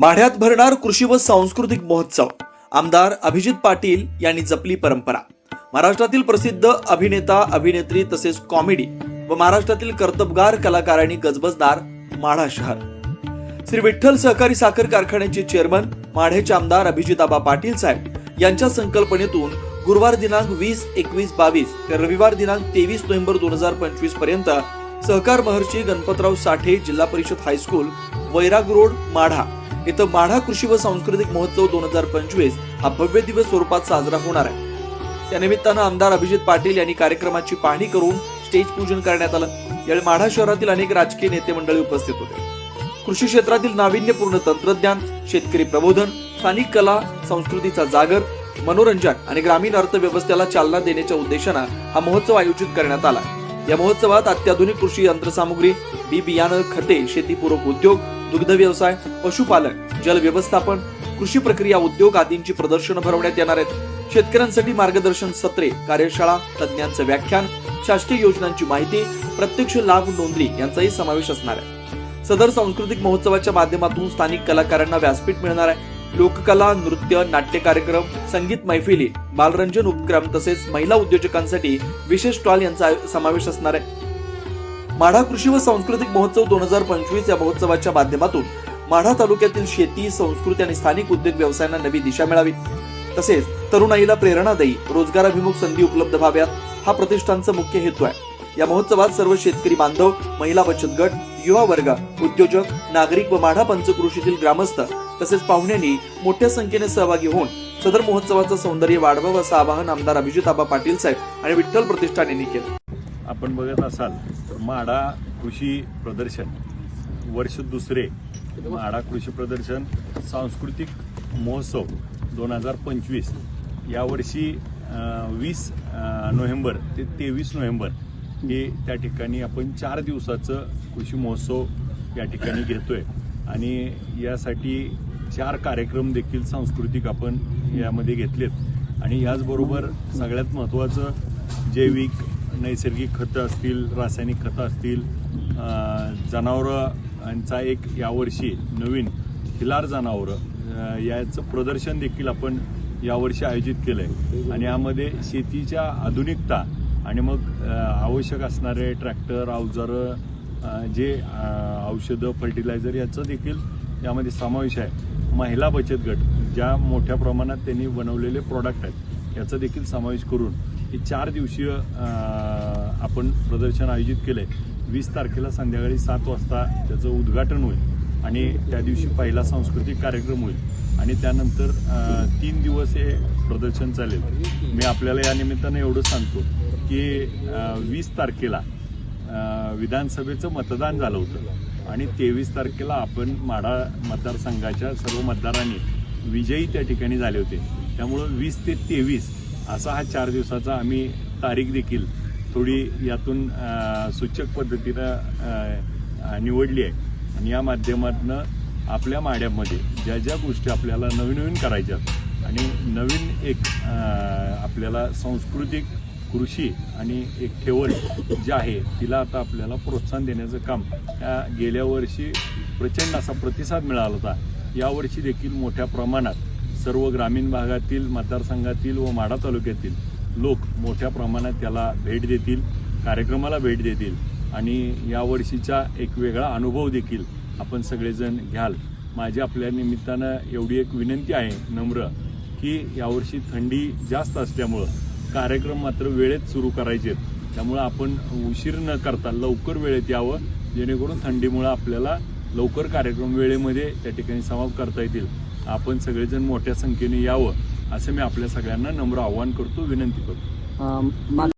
माढ्यात भरणार कृषी व सांस्कृतिक महोत्सव. आमदार अभिजित पाटील यांनी जपली परंपरा. महाराष्ट्रातील प्रसिद्ध अभिनेता अभिनेत्री तसेच कॉमेडी व महाराष्ट्रातील कर्तबगार कलाकारांनी गजबजदार माढा शहर. श्री विठ्ठल सहकारी साखर कारखान्याचे चेअरमन माढ्याचे आमदार अभिजिताबा पाटील साहेब यांच्या संकल्पनेतून गुरुवार दिनांक वीस एकवीस बावीस ते रविवार दिनांक तेवीस नोव्हेंबर दोन हजार पंचवीसपर्यंत सहकार महर्षी गणपतराव साठे जिल्हा परिषद हायस्कूल वैराग रोड माढा. इथं माढा कृषी व सांस्कृतिक महोत्सव दोन हजार पंचवीस हा भव्य दिवस स्वरूपात साजरा होणार आहे. त्या निमित्तानं आमदार अभिजित पाटील यांनी कार्यक्रमाची पाहणी करून स्टेज पूजन करण्यात आलं. यावेळी माढा शहरातील अनेक राजकीय नेते मंडळी उपस्थित होते. कृषी क्षेत्रातील नाविन्यपूर्ण तंत्रज्ञान शेतकरी प्रबोधन स्थानिक कला संस्कृतीचा जागर मनोरंजन आणि ग्रामीण अर्थव्यवस्थेला चालना देण्याच्या उद्देशानं हा महोत्सव आयोजित करण्यात आला. या महोत्सवात अत्याधुनिक कृषी यंत्रसामुग्री बी बियाणं खते शेतीपूरक उद्योग दुग्ध व्यवसाय पशुपालन जल व्यवस्थापन कृषी प्रक्रिया उद्योग आदींची प्रदर्शन भरवण्यात येणार आहेत. शेतकऱ्यांसाठी मार्गदर्शन सत्रे कार्यशाळा तज्ज्ञांचं व्याख्यान शासकीय योजनांची माहिती प्रत्यक्ष लाभ नोंदणी यांचाही समावेश असणार आहे. सदर सांस्कृतिक महोत्सवाच्या माध्यमातून स्थानिक कलाकारांना व्यासपीठ मिळणार आहे. लोककला नृत्य नाट्य कार्यक्रम संगीत मैफिली बालरंजन उपक्रम तसेच महिला उद्योजकांसाठी विशेष स्टॉल यांचा समावेश असणार आहे. माढा कृषी व सांस्कृतिक महोत्सव दोन हजार पंचवीस या महोत्सवाच्या माध्यमातून माढा तालुक्यातील शेती संस्कृती आणि स्थानिक उद्योग व्यवसायांना नवी दिशा मिळावी. तसेच तरुणाईला प्रेरणा देई रोजगाराभिमुख संधी उपलब्ध व्हाव्यात हा प्रतिष्ठानचा मुख्य हेतू आहे. या महोत्सवात सर्व शेतकरी बांधव महिला बचत गट युवा वर्ग उद्योजक नागरिक व माढा पंचकृषीतील ग्रामस्थ तसेच पाहुण्यांनी मोठ्या संख्येने सहभागी होऊन सदर महोत्सवाचं सौंदर्य वाढवावं असं आवाहन आमदार अभिजित आबा पाटील साहेब आणि विठ्ठल प्रतिष्ठान यांनी केलं. आपण बघत असाल माडा कृषी प्रदर्शन वर्ष दुसरे माडा कृषी प्रदर्शन सांस्कृतिक महोत्सव दोन हजार पंचवीस. यावर्षी वीस नोव्हेंबर ते तेवीस नोव्हेंबर हे त्या ठिकाणी आपण चार दिवसाचं कृषी महोत्सव या ठिकाणी घेतो आहे आणि यासाठी चार कार्यक्रम देखील सांस्कृतिक आपण यामध्ये घेतलेत. आणि याचबरोबर सगळ्यात महत्त्वाचं जैविक नैसर्गिक खतं असतील रासायनिक खतं असतील जनावरांचा एक यावर्षी नवीन खिलार जनावरं याचं प्रदर्शन देखील आपण यावर्षी आयोजित केलं आहे आणि यामध्ये शेतीच्या आधुनिकता आणि मग आवश्यक असणारे ट्रॅक्टर अवजारं जे औषधं फर्टिलायझर याचं देखील यामध्ये समावेश आहे. महिला बचत गट ज्या मोठ्या प्रमाणात त्यांनी बनवलेले प्रॉडक्ट आहेत याचा देखील समावेश करून हे चार दिवसीय आपण प्रदर्शन आयोजित केलंय. वीस तारखेला संध्याकाळी सात वाजता त्याचं उद्घाटन होईल आणि त्या दिवशी पहिला सांस्कृतिक कार्यक्रम होईल. आणि त्यानंतर तीन दिवस हे प्रदर्शन चालेल. मी आपल्याला या निमित्तानं एवढं सांगतो की वीस तारखेला विधानसभेचं मतदान झालं होतं. आणि तेवीस तारखेला आपण माढा मतदारसंघाच्या सर्व मतदारांनी विजयी त्या ठिकाणी झाले होते. त्यामुळं वीस ते तेवीस असा हा चार दिवसाचा आम्ही तारीख देखील थोडी यातून सूचक पद्धतीनं निवडली आहे. आणि या माध्यमातनं आपल्या माड्यामध्ये ज्या ज्या गोष्टी आपल्याला नवीन नवीन करायच्या आणि नवीन एक आपल्याला सांस्कृतिक कृषी आणि एक ठेवण जी आहे तिला आता आपल्याला प्रोत्साहन देण्याचं काम या गेल्या वर्षी प्रचंड असा प्रतिसाद मिळाला होता. यावर्षी देखील मोठ्या प्रमाणात सर्व ग्रामीण भागातील मतदारसंघातील व माढा तालुक्यातील लोक मोठ्या प्रमाणात त्याला भेट देतील कार्यक्रमाला भेट देतील आणि यावर्षीचा एक वेगळा अनुभव देखील आपण सगळेजण घ्याल. माझी आपल्या निमित्तानं एवढी एक विनंती आहे नम्र की यावर्षी थंडी जास्त असल्यामुळं कार्यक्रम मात्र वेळेत सुरू करायचे आहेत त्यामुळं आपण उशीर न करता लवकर वेळेत यावं जेणेकरून थंडीमुळं आपल्याला लवकर कार्यक्रम वेळेमध्ये त्या ठिकाणी समाप्त करता येतील. आपण सगळेजण मोठ्या संख्येने यावं असं मी आपल्या सगळ्यांना नम्र आवाहन करतो विनंती करतो.